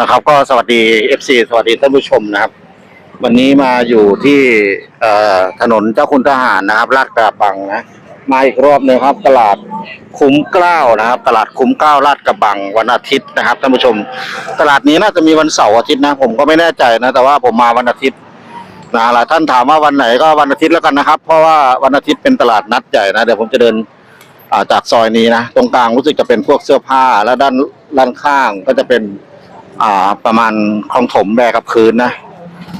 นะครับ ก็สวัสดี FC สวัสดีท่านผู้ชมนะครับ วันนี้มาอยู่ที่เอ่อถนนเจ้าคุณทหารนะครับลาดกระบังนะมาอีกรอบหนึงครับ ตลาดคุ้มเกล้านะครับ ตลาดคุ้มเกล้าลาดกระบังวันอาทิตย์นะครับท่านผู้ชม ตลาดนี้น่าจะมีวันเสาร์อาทิตย์นะ ผมก็ไม่แน่ใจนะแต่ว่าผมมาวันอาทิตย์นะหลายท่านถามว่าวันไหนก็วันอาทิตย์แล้วกันนะครับ เพราะว่าวันอาทิตย์เป็นตลาดนัดใหญ่นะเดี๋ยวผมจะเดิน อ่าจากซอยนี้นะ ตรงกลางรู้สึกจะเป็นพวกเสื้อผ้า แล้วด้านด้านข้างก็จะเป็น อ่าประมาณคลองถมแบกกับพื้นนะ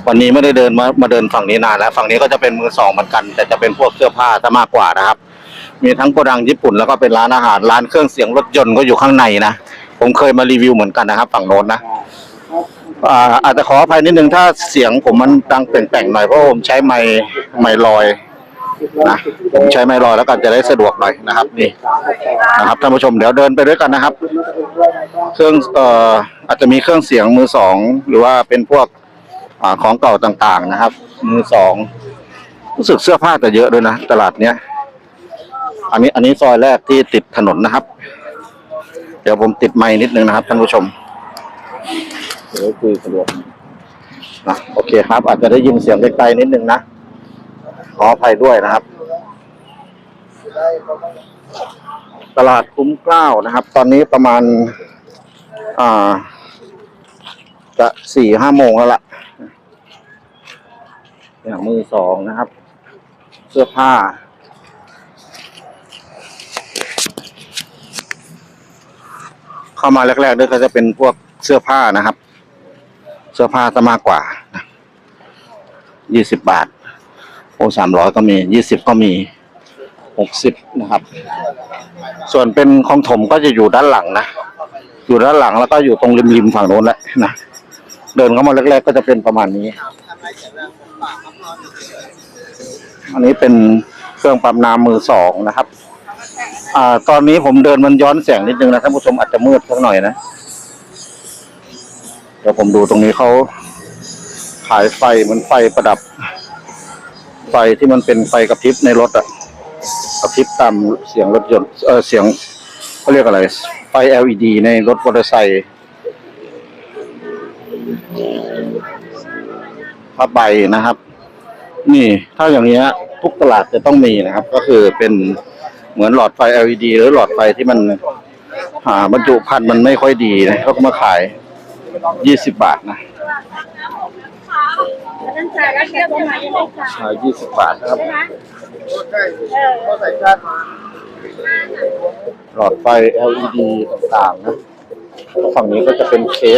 วันนี้ไม่ได้เดินมามาเดินฝั่งนี้นานแล้ว ฝั่งนี้ก็จะเป็นมือสองเหมือนกัน แต่จะเป็นพวกเสื้อผ้าจะมากกว่านะครับ มีทั้งโกดังญี่ปุ่นแล้วก็เป็นร้านอาหารร้านเครื่องเสียงรถยนต์ก็อยู่ข้างในนะผมเคยมารีวิวเหมือนกันนะครับ ฝั่งโน้นนะอ่าอาจจะขออภัยนิดนึงถ้าเสียงผมมันดังแป่งๆหน่อยเพราะผมใช้ไมค์ไมค์ลอยนะผมใช้ไมค์ลอยแล้วกันจะได้สะดวกหน่อยนะครับ นี่นะครับท่านผู้ชมเดี๋ยวเดินไปด้วยกันนะครับ เครื่องเอ่อ อาจจะมีเครื่องเสียงมือสอง หรือว่าเป็นพวกอของเก่าต่างๆนะครับ มือสองรู้สึกเสื้อผ้าจะเยอะด้วยนะตลาดเนี้ยอันนี้อันนี้ซอยแรกที่ติดถนนนะครับ เดี๋ยวผมติดไม้นิดนึงนะครับท่านผู้ชมเดี๋ยวคุยสะดวกนะโอเคครับ อาจจะได้ยินเสียงไกลๆนิดนึงนะขออภัยด้วยนะครับ ตลาดคุ้มเกล้านะครับ ตอนนี้ประมาณ อ่า จะสี่ห้าโมงแล้วล่ะอย่างมือสองนะครับ เสื้อผ้า เข้ามาแรกๆด้วยก็จะเป็นพวกเสื้อผ้านะครับ เสื้อผ้าจะมากกว่ายี่สิบบาท โอ้สามร้อยก็มียี่สิบก็มีหกสิบนะครับ ส่วนเป็นของถมก็จะอยู่ด้านหลังนะ อยู่ด้านหลังแล้วก็อยู่ตรงริมๆฝั่งโน้นแหละนะ เดินเข้ามาแรกๆก็จะเป็นประมาณนี้ อันนี้เป็นเครื่องปั๊มน้ำมือสองนะครับ อ่า ตอนนี้ผมเดินมันย้อนแสงนิดนึงนะท่านผู้ชมอาจจะมืดสักหน่อยนะ เดี๋ยวผมดูตรงนี้เขาขายไฟเหมือนไฟประดับ ไฟที่มันเป็นไฟกระพริบในรถอะกระพริบตามเสียงรถยนต์เออเสียงเขาเรียกอะไร ไฟ LED ในรถมอเตอร์ไซค์ ผ้าใบนะครับ นี่ถ้าอย่างเนี้ย ทุกตลาดจะต้องมีนะครับ ก็คือเป็นเหมือนหลอดไฟ LED หรือหลอดไฟที่มันหาบรรจุภัณฑ์มันไม่ค่อยดีนะเขาก็มาขายยี่สิบบาทนะนั่นจ่ายแล้วเทียบได้ไหมยังไม่จ่ายขายยี่สิบบาทนะครับใช่ไหมหลอดไฟ LED ต่างๆนะฝั่งนี้ก็จะเป็นเคส